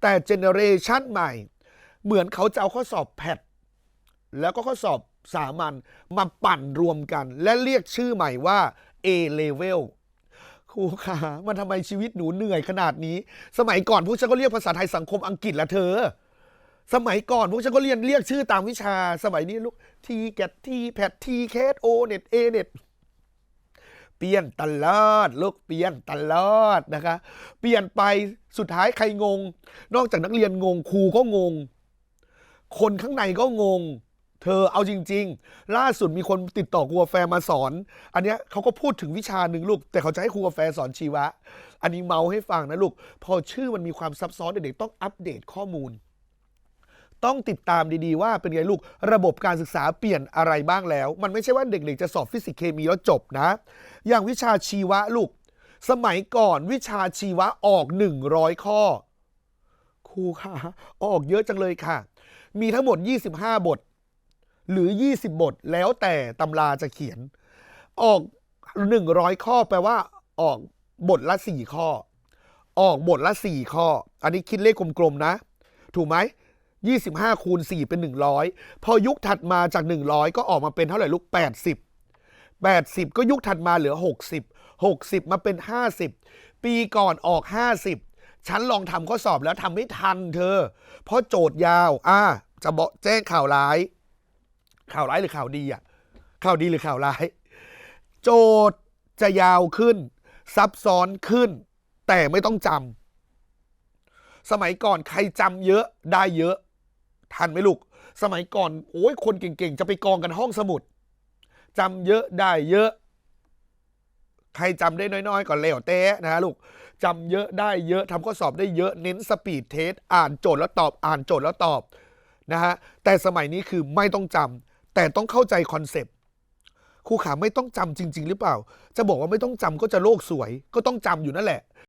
แต่เจเนเรชันใหม่ เหมือนเขาจะเอาข้อสอบแพทแล้วก็ข้อสอบสามัญมาปั่นรวมกัน และเรียกชื่อใหม่ว่า A level ครูคะมันทำไมชีวิตหนูเหนื่อยขนาดนี้ สมัยก่อนพวกฉันก็เรียกภาษาไทยสังคมอังกฤษละเธอ สมัยก่อนพวกฉันก็เรียนเรียกชื่อตามวิชา สมัยนี้ลูกทีแกทีแพททีเคสโอเน็ตเอเน็ต เปลี่ยนตลอดลูกเปลี่ยนตลอดนะคะ เปลี่ยนไปสุดท้ายใครงง นอกจากนักเรียนงงครูก็งง คนข้างในก็งง เธอเอาจริง ๆ ล่าสุดมีคนติดต่อครูกาแฟมาสอน อันเนี้ยเขาก็พูดถึงวิชาหนึ่งลูก แต่เขาจะให้ครูกาแฟสอนชีวะ อันนี้เมาให้ฟังนะลูก พอชื่อมันมีความซับซ้อนเด็กๆต้องอัปเดตข้อมูล ต้องติดตามดีๆว่าเป็นไงลูก ระบบการศึกษาเปลี่ยนอะไรบ้างแล้ว มันไม่ใช่ว่าเด็กๆจะสอบฟิสิกส์เคมีแล้วจบนะ อย่างวิชาชีวะลูก สมัยก่อนวิชาชีวะออก 100 ข้อ ครูค่ะ ออกเยอะจังเลยค่ะ มีทั้งหมด 25 บท หรือ 20 บท แล้วแต่ตำราจะเขียน ออก 100 ข้อแปลว่า ออกบทละ 4 ข้อ ออกบทละ 4 ข้อ อันนี้คิดเลขกลมๆนะ ถูกไหม 25 คูณ 4 เป็น 100 พอยุคถัดมาจาก 100 ก็ออกมาเป็นเท่าไหร่ลูก 80 80 ก็ยุคถัดมาเหลือ 60 60 มาเป็น 50 ปีก่อนออก 50 ฉันลองทำข้อสอบแล้วทำไม่ทันเธอ เพราะโจทย์ยาว อ่า จะบอกแจ้งข่าวร้าย ข่าวร้ายหรือข่าวดีอะ ข่าวดีหรือข่าวร้าย โจทย์จะยาวขึ้น ซับซ้อนขึ้น แต่ไม่ต้องจำสมัยก่อนใครจำเยอะได้เยอะ ทันไหมลูก สมัยก่อนโอ้ยคนเก่งๆ จะไปกองกันห้องสมุดจำเยอะได้เยอะ ใครจำได้น้อยๆก่อนแล้วแต่นะลูกจำเยอะได้เยอะทำข้อสอบได้เยอะเน้นสปีดเทสอ่านโจทย์แล้วตอบอ่านโจทย์แล้วตอบนะฮะแต่สมัยนี้คือไม่ต้องจำแต่ต้องเข้าใจคอนเซปต์ครูขาไม่ต้องจำจริง ๆ หรือเปล่า จะบอกว่าไม่ต้องจำก็จะโลกสวย ก็ต้องจำอยู่นั่นแหละ